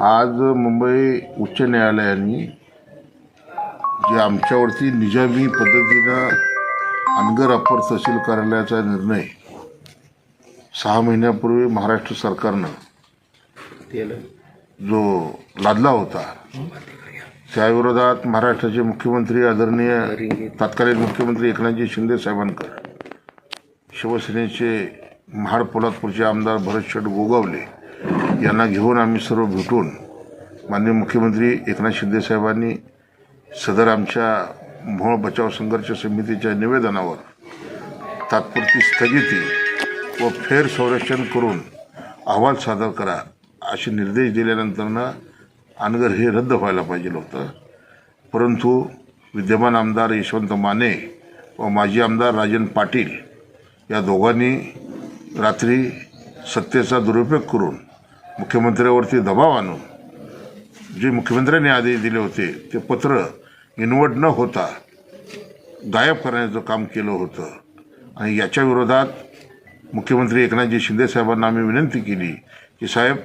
आज मुंबई उच्च न्यायालयाने जे आमच्यावरती निजामी पद्धतीनं अनगर अप्पर तहसील कार्यालयाचा निर्णय सहा महिन्यापूर्वी महाराष्ट्र सरकारनं जो लादला होता त्याविरोधात महाराष्ट्राचे मुख्यमंत्री आदरणीय तत्कालीन मुख्यमंत्री एकनाथजी शिंदे साहेबांकर शिवसेनेचे महाड पोलादपूरचे आमदार भरत शेठ गोगावले यांना घेऊन आम्ही सर्व भेटून माननीय मुख्यमंत्री एकनाथ शिंदे साहेबांनी सदर आमच्या मोहोळ बचाव संघर्ष समितीच्या निवेदनावर तात्पुरती स्थगिती व फेर संरक्षण करून अहवाल सादर करा असे निर्देश दिल्यानंतरनं अनगर हे रद्द व्हायला पाहिजे होतं. परंतु विद्यमान आमदार यशवंत माने व माजी आमदार राजन पाटील या दोघांनी रात्री सत्तेचा दुरुपयोग करून मुख्यमंत्र्यावरती दबाव आणून जे मुख्यमंत्र्यांनी आदेश दिले होते ते पत्र इनवट न होता गायब करण्याचं काम केलं होतं. आणि याच्या विरोधात मुख्यमंत्री एकनाथजी शिंदे साहेबांना आम्ही विनंती केली की साहेब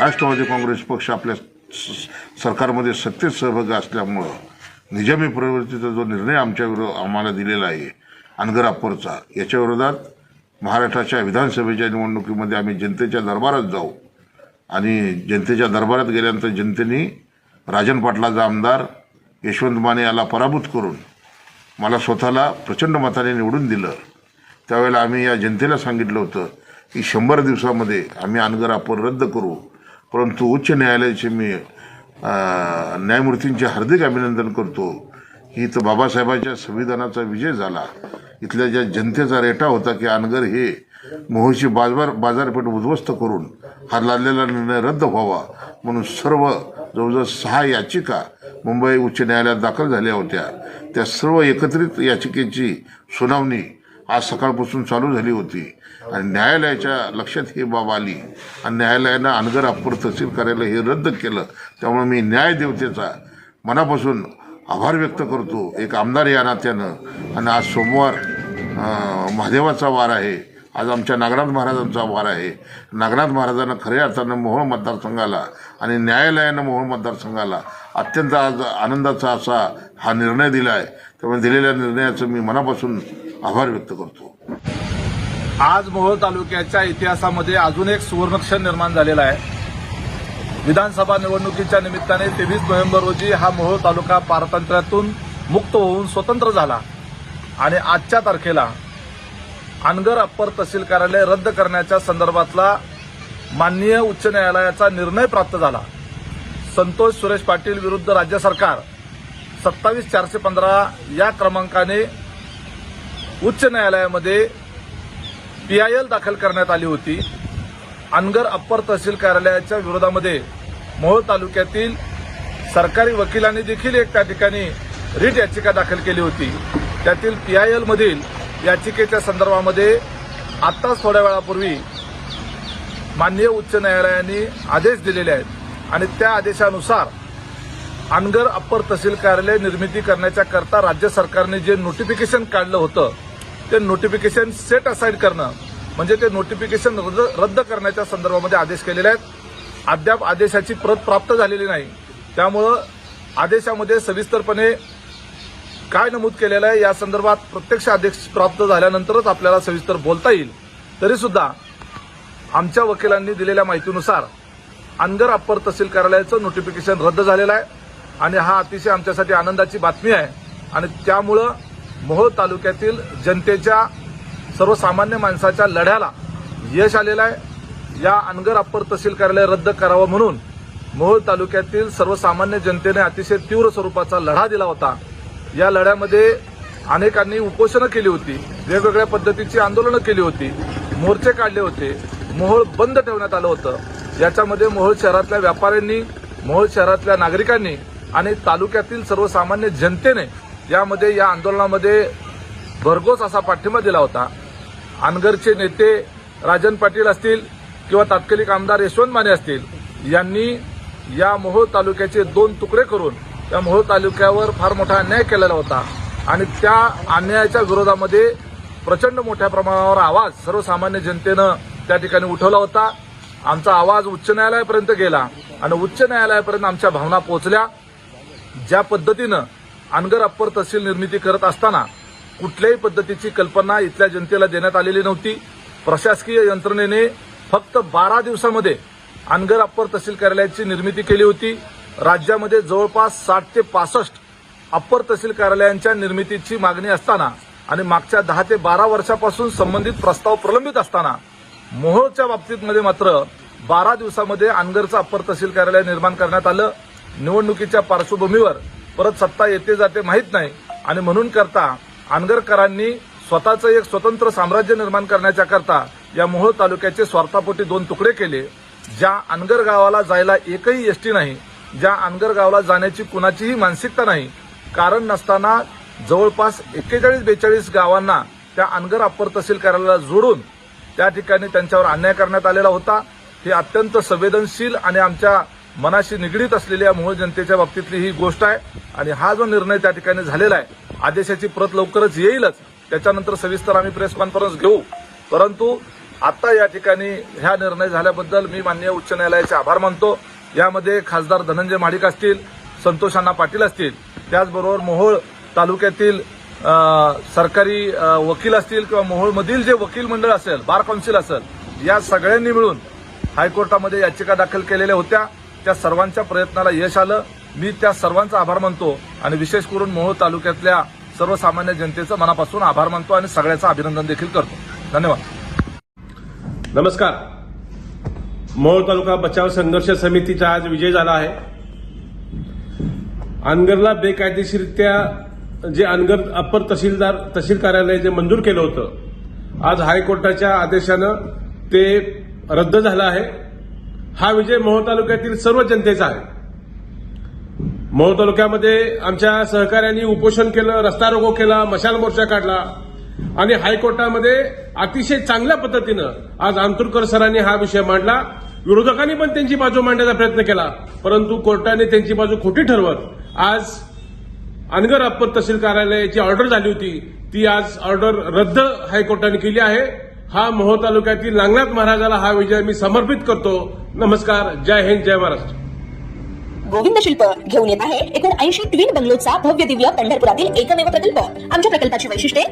राष्ट्रवादी काँग्रेस पक्ष आपल्या स- सरकारमध्ये सत्तेत सहभागी असल्यामुळं निजामी प्रवृत्तीचा जो निर्णय आमच्या विरो आम्हाला दिलेला आहे अनगर याच्या विरोधात महाराष्ट्राच्या विधानसभेच्या निवडणुकीमध्ये आम्ही जनतेच्या दरबारात जाऊ. आणि जनतेच्या दरबारात गेल्यानंतर जनतेने राजन पाटलाचा आमदार यशवंत माने याला पराभूत करून मला स्वतःला प्रचंड मताने निवडून दिलं. त्यावेळेला आम्ही या जनतेला सांगितलं होतं की शंभर दिवसामध्ये आम्ही अनगर आपण रद्द करू. परंतु उच्च न्यायालयाचे मी न्यायमूर्तींचे हार्दिक अभिनंदन करतो. की इथं बाबासाहेबांच्या संविधानाचा विजय झाला. इथल्या ज्या जनतेचा रेटा होता की अनगर हे मोहची बाजार बाजारपेठ उद्ध्वस्त करून हा लादलेला निर्णय रद्द व्हावा म्हणून सर्व जवळजवळ सहा याचिका मुंबई उच्च न्यायालयात दाखल झाल्या होत्या. त्या सर्व एकत्रित याचिकेची सुनावणी आज सकाळपासून चालू झाली होती. आणि न्यायालयाच्या लक्षात ही बाब आली. आणि न्यायालयानं अनगर अप्पर तहसील कार्यालय हे रद्द केलं. त्यामुळे मी न्यायदेवतेचा मनापासून आभार व्यक्त करतो. एक आमदार या नात्यानं. आणि आज सोमवार महादेवाचा वार आहे. आज आमच्या नागनाथ महाराजांचा वार आहे. नागनाथ महाराजांना खऱ्या अर्थानं मोहोळ मतदारसंघाला आणि न्यायालयानं मोहोळ मतदारसंघाला अत्यंत आज आनंदाचा असा हा निर्णय दिला आहे त्यामुळे दिलेल्या निर्णयाचं मी मनापासून आभार व्यक्त करतो. आज मोहोळ तालुक्याच्या इतिहासामध्ये अजून एक सुवर्णक्षण निर्माण झालेला आहे. विधानसभा निवडणुकीच्या निमित्ताने तेवीस नोव्हेंबर रोजी हा मोहोळ तालुका पारतंत्र्यातून मुक्त होऊन स्वतंत्र झाला. आणि आजच्या तारखेला अनगर अप्पर तहसील कार्यालय रद्द करण्याच्या संदर्भातला माननीय उच्च न्यायालयाचा निर्णय प्राप्त झाला. संतोष सुरेश पाटील विरुद्ध राज्य सरकार सत्तावीस चारशे पंधरा या क्रमांकाने उच्च न्यायालयामध्ये पीआयएल दाखल करण्यात आली होती. अनगर अप्पर तहसील कार्यालयाच्या विरोधामध्ये मोहोळ तालुक्यातील सरकारी वकिलांनी देखील एक त्या ठिकाणी रिट याचिका दाखल केली होती. त्यातील पीआयएलमधील मधील याचिकेच्या संदर्भामध्ये आत्ताच थोड्या वेळापूर्वी माननीय उच्च न्यायालयाने आदेश दिलेले आहेत. आणि त्या आदेशानुसार अनगर अप्पर तहसील कार्यालय निर्मिती करण्याच्या करता राज्य सरकारने जे नोटिफिकेशन काढलं होतं ते नोटिफिकेशन सेट असाईड करणं म्हणजे ते नोटिफिकेशन रद्द रद्द करण्याच्या संदर्भामध्ये आदेश केलेले आहेत. अद्याप आदेशाची प्रत प्राप्त झालेली नाही. त्यामुळं आदेशामध्ये सविस्तरपणे काय नमूद केलेलं आहे या संदर्भात प्रत्यक्ष आदेश प्राप्त झाल्यानंतरच आपल्याला सविस्तर बोलता येईल. तरी सुद्धा आमच्या वकिलांनी दिलेल्या माहितीनुसार अनगर अप्पर तहसील कार्यालयाचं नोटिफिकेशन रद्द झालेलं आहे आणि हा अतिशय आमच्यासाठी आनंदाची बातमी आहे आणि त्यामुळं मोहोळ तालुक्यातील जनतेच्या सर्वसामान्य माणसाच्या लढ्याला यश आलेलं आहे. या अनगर अप्पर तहसील कार्यालय रद्द करावं म्हणून मोहोळ तालुक्यातील सर्वसामान्य जनतेने अतिशय तीव्र स्वरूपाचा लढा दिला होता. या लढ्यामध्ये अनेकांनी उपोषणं केली होती वेगवेगळ्या पद्धतीची आंदोलनं केली होती मोर्चे काढले होते मोहोळ बंद ठेवण्यात आलं होतं. याच्यामध्ये मोहोळ शहरातल्या व्यापाऱ्यांनी मोहोळ शहरातल्या नागरिकांनी आणि तालुक्यातील सर्वसामान्य जनतेने यामध्ये या आंदोलनामध्ये भरघोस असा पाठिंबा दिला होता. अनगरचे नेते राजन पाटील असतील किंवा तात्कालिक आमदार यशवंत माने असतील यांनी या मोहोळ तालुक्याचे दोन तुकडे करून त्या मोहोळ तालुक्यावर फार मोठा अन्याय केलेला होता. आणि त्या अन्यायाच्या विरोधामध्ये प्रचंड मोठ्या प्रमाणावर आवाज सर्वसामान्य जनतेनं त्या ठिकाणी उठवला होता. आमचा आवाज उच्च न्यायालयापर्यंत गेला आणि उच्च न्यायालयापर्यंत आमच्या भावना पोहोचल्या. ज्या पद्धतीनं अनगर अप्पर तहसील निर्मिती करत असताना कुठल्याही पद्धतीची कल्पना इथल्या जनतेला देण्यात आलेली नव्हती. प्रशासकीय यंत्रणेने फक्त बारा दिवसामध्ये अनगर अप्पर तहसील कार्यालयाची निर्मिती केली होती. राज्यामध्ये जवळपास साठ ते पासष्ट अप्पर तहसील कार्यालयांच्या निर्मितीची मागणी असताना आणि मागच्या दहा ते बारा वर्षापासून संबंधित प्रस्ताव प्रलंबित असताना मोहोळच्या बाबतीतमध्ये मात्र बारा दिवसामध्ये अनगरचं अप्पर तहसील कार्यालय निर्माण करण्यात आलं. निवडणुकीच्या पार्श्वभूमीवर परत सत्ता येते जाते माहीत नाही आणि म्हणून करता अनगरकरांनी स्वतःचं एक स्वतंत्र साम्राज्य निर्माण करण्याच्या करता या मोहोळ तालुक्याचे स्वार्थापोटी दोन तुकडे केले ज्या अनगर गावाला जायला एकही एसटी नाही. ज्या अनगर गावाला जाण्याची कुणाचीही मानसिकता नाही कारण नसताना जवळपास एक्केचाळीस बेचाळीस गावांना त्या अनगर अप्पर तहसील कार्यालयाला जोडून त्या ठिकाणी त्यांच्यावर अन्याय करण्यात आलेला होता. ही अत्यंत संवेदनशील आणि आमच्या मनाशी निगडीत असलेल्या मूळ जनतेच्या बाबतीतली ही गोष्ट आहे. आणि हा जो निर्णय त्या ठिकाणी झालेला आहे आदेशाची प्रत लवकरच येईलच. त्याच्यानंतर सविस्तर आम्ही प्रेस कॉन्फरन्स घेऊ. परंतु आता या ठिकाणी ह्या निर्णय झाल्याबद्दल मी माननीय उच्च न्यायालयाचे आभार मानतो. यामध्ये खासदार धनंजय महाडिक असतील संतोष अण्णा पाटील असतील त्याचबरोबर मोहोळ तालुक्यातील सरकारी वकील असतील किंवा मोहोळमधील जे वकील मंडळ असेल बार काउन्सिल असेल या सगळ्यांनी मिळून हायकोर्टामध्ये याचिका दाखल केलेल्या होत्या. त्या सर्वांच्या प्रयत्नाला यश आलं. मी त्या सर्वांचा आभार मानतो आणि विशेष करून मोहोळ तालुक्यातल्या सर्वसामान्य जनतेचं मनापासून आभार मानतो आणि सगळ्याचं अभिनंदन देखील करतो. धन्यवाद. नमस्कार. मोहोळ तालुका बचाव संघर्ष समितीचा आज विजय झाला आहे. अनगरला बेकायदेशीरित्या जे अनगर अप्पर तहसीलदार तहसील कार्यालय जे मंजूर केलं होतं आज हायकोर्टाच्या आदेशानं ते रद्द झालं आहे. हा विजय मोहोळ तालुक्यातील सर्व जनतेचा आहे. मोहोळ तालुक्यामध्ये आमच्या सहकाऱ्यांनी उपोषण केलं रस्ता रोको केला मशाल मोर्चा काढला आणि हायकोर्टामध्ये अतिशय चांगल्या पद्धतीनं आज आंतुरकर सरांनी हा विषय मांडला. विरोधकांनी पण त्यांची बाजू मांडण्याचा प्रयत्न केला परंतु कोर्टाने त्यांची बाजू खोटी ठरवत आज अनगर अप्पर तहसील कार्यालयाची ऑर्डर झाली होती. ती आज ऑर्डर रद्द हायकोर्टाने केली आहे. हा मोहोळ तालुक्यातील नांगनाथ महाराजाला हा विजय मी समर्पित करतो. नमस्कार जय हिंद जय महाराष्ट्र. गोविंद शिल्प घेऊन येत आहे. एकूण ऐंशी ट्विन बंगलोचा भव्य दिव्य पंढरपुरातील एकमेव प्रकल्प. आमच्या प्रकल्पाची वैशिष्ट्ये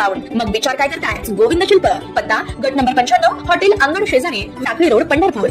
कंपाऊंड मग विचार काय करताय? गोविंद शिल्प पत्ता गट नंबर पंच्याण्णव हॉटेल अंगण शेजारी साखळी रोड पंढरपूर.